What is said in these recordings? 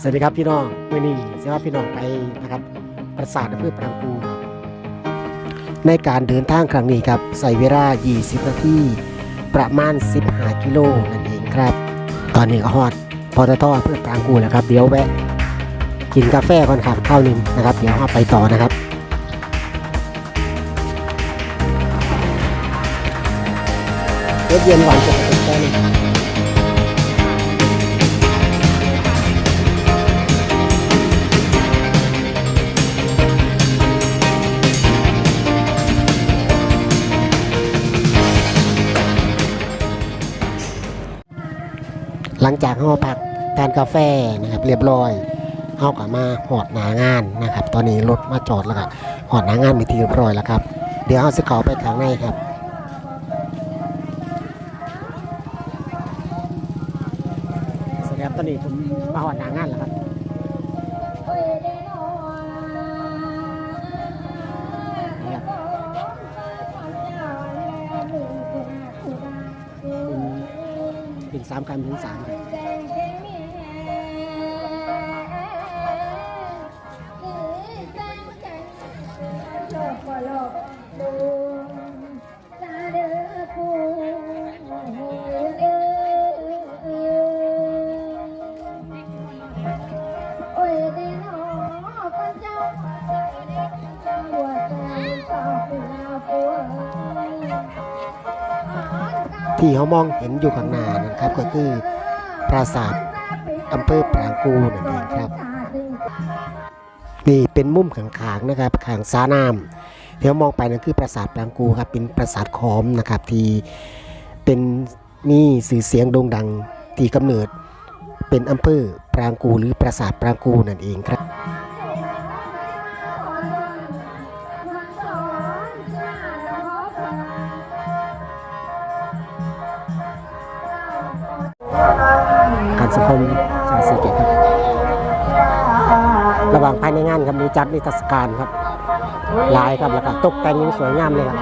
สวัสดีครับพี่น้องวันนี้เสียว่าพี่น้องไปนะครับปราสาทอำเภอปรางกูครับในการเดินทางครั้งนี้ครับใส่เวลา 20 นาทีประมาณ 15 กิโลนั่นเองครับ ตอนนี้ก็ฮอดพอตทอเพื่อปรางกูแล้วครับ เดี๋ยวแวะกินกาแฟก่อนครับข้าวหนึ่งนะครับ เดี๋ยวเราไปต่อนะครับรถเย็นหวานจะ หลังจากเขาพักทานกาแฟนะครับเรียบร้อยเขากลับมาหอดหนางานนะครับ ตอนนี้รถมาจอดแล้วก็หอดหนางานมีทีเรียบร้อยแล้วครับ เดี๋ยวเฮาสิเข้าไปข้างในครับสวัสดีครับตอนนี้ผมมาหอดหนางานแล้วครับ สามคำถึงสามคัน ที่เขามองเห็นอยู่ข้างหน้านะครับ ก็คือปราสาทอำเภอปรางกูนั่นเองครับ นี่เป็นมุมขางๆนะครับขางซาน้ำเดี๋ยวมองไปนั่นคือปราสาทปรางกูครับเป็นปราสาทขอมนะครับที่เป็นนี่สื่อเสียงโด่งดังที่กำเนิดเป็นอำเภอปรางกูหรือปราสาทปรางกูนั่นเองครับ การสังคมชาวสีเกตครับ ระหว่างภายในงานครับมีจัดนิทรรศการครับหลายครับแล้วก็ตกแต่งอยังสวยงามเลยครับ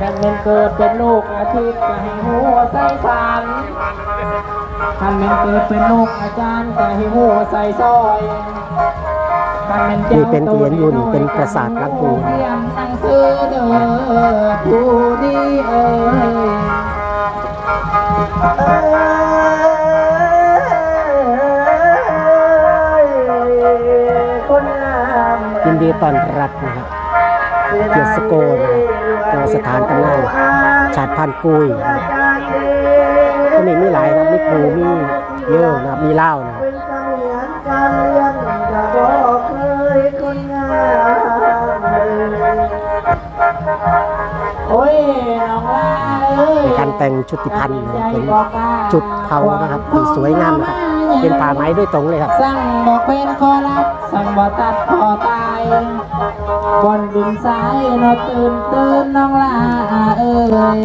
กันเป็นเกิดเป็นลูกอาทิตย์ก็ให้หัวใส่ฟันกันเป็นเกิดเป็นลูกอาจารย์ก็ให้หัวใส่ซอยกันเป็นนี่เป็นที่เห็นอยู่นี่เป็นปราสาทลังกูเรียนหนังสือเด้อผู้ดีเอ้ย ยินดีต้อนรับนะครับเกียรติสโกนะครับตัวสถานตำนานชาติพันกุยก็มีมีหลายครับมีครูมีเยอะนะครับมีเล่านะครับการแต่งชุดติพันธ์นะครับเป็นจุดเทานะครับที่สวยงามนะครับ เป็นผ้าไหมด้วยตรงเลยครับ สั่งบอกเป็นคอรับ สั่งบอกตัดคอตายบนดินสายเนาะตื่นตื่นน้องลาเอ้ย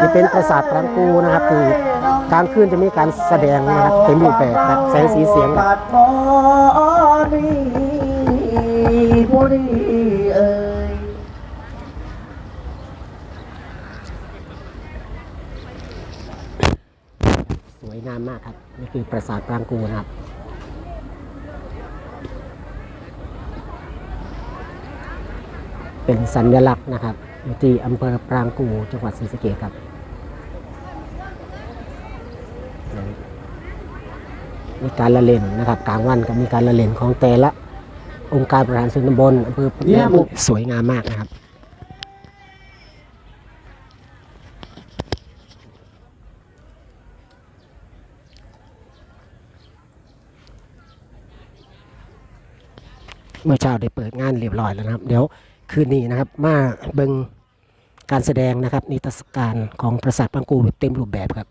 นี่เป็นปราสาทปรางกูนะครับที่กลางคืนจะมีการแสดงนะครับเต็มรูปแบบครับแสงสีเสียงครับบาดหมอนี่ผู้ดีเอ้ย วยงามมากครับ นี่คือปราสาทปรางกูนะครับเป็นสัญลักษณ์นะครับอยู่ที่อำเภอปรางกูจังหวัดศรีสะเกษครับมีการละเล่นนะครับกลางวันก็มีการละเล่นของแต่ละ องค์การบริหารส่วนตำบลอำเภอปรางกูสวยงามมากนะครับ เมื่อเช้าได้เปิดงานเรียบร้อยแล้วนะครับ เดี๋ยวคืนนี้นะครับ มาเบิงการแสดงนะครับนิทรรศการของปราสาทปังกูแบบเต็มรูปแบบครับ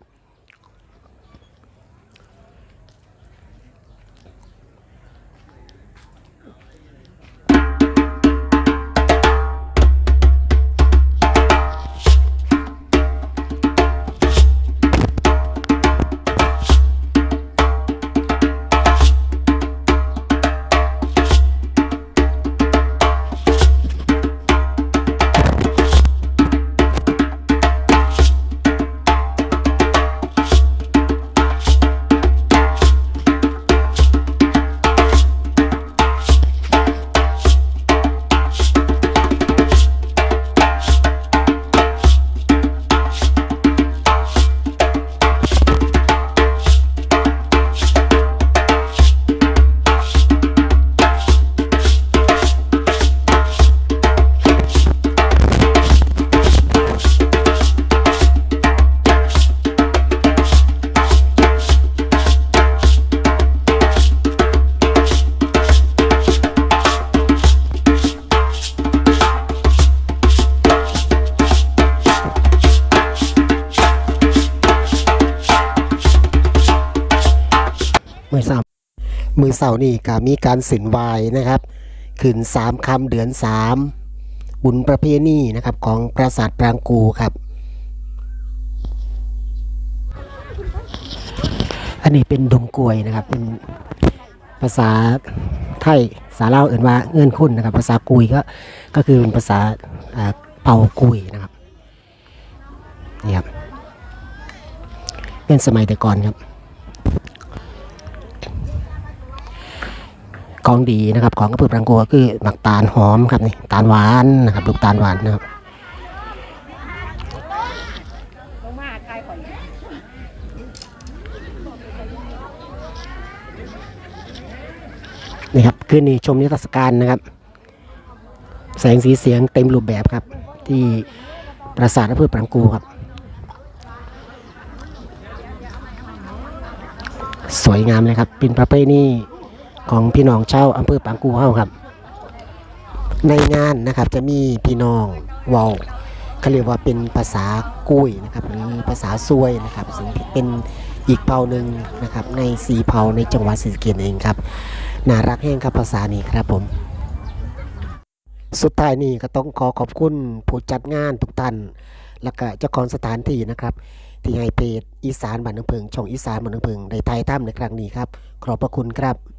มือเสาร์นี่ก็มีการสินวายนะครับขึ้นสามคำเดือนสามบุญประเพณีนะครับของปราสาทปรางกูครับ อันนี้เป็นดงกลวยนะครับเป็นภาษาไทยสาเล่าเอื่นว่าเงื่อนคุ้นนะครับ ภาษากุยก็ก็คือเป็นภาษาอ่าเป่ากุยนะครับนี่ครับเป็นสมัยแต่ก่อนครับ ของดีนะครับ ของกระพือปรังกัวคือหมักตาลหอมครับนี่ตาลหวานนะครับลูกตาลหวานนะครับนี่ครับคืนนี้ชมนิทรรศการนะครับ แสงสีเสียงเต็มรูปแบบครับ ที่ปราสาทกระพือปรังกูครับ สวยงามเลยครับ เป็นประเพณี ของพี่น้องชาวอำเภอปางกูเฮาครับ ในงานนะครับจะมีพี่น้องวาเขาเรียกว่าเป็นภาษากุ้ยนะครับหรือภาษาซวยนะครับซึ่งเป็นอีกเผ่าหนึ่งนะครับในสีเผ่าในจังหวัดศรีสะเกษเองครับน่ารักแห้งครับภาษานี้ครับผม สุดท้ายนี้ก็ต้องขอขอบคุณผู้จัดงานทุกท่านแล้วก็เจ้าของสถานที่นะครับ ที่ให้เพจอีสานบ้านน้ำเพิงช่องอีสานบ้านน้ำเพิงได้ไทยถ้ำในครั้งนี้ครับ ขอบพระคุณครับ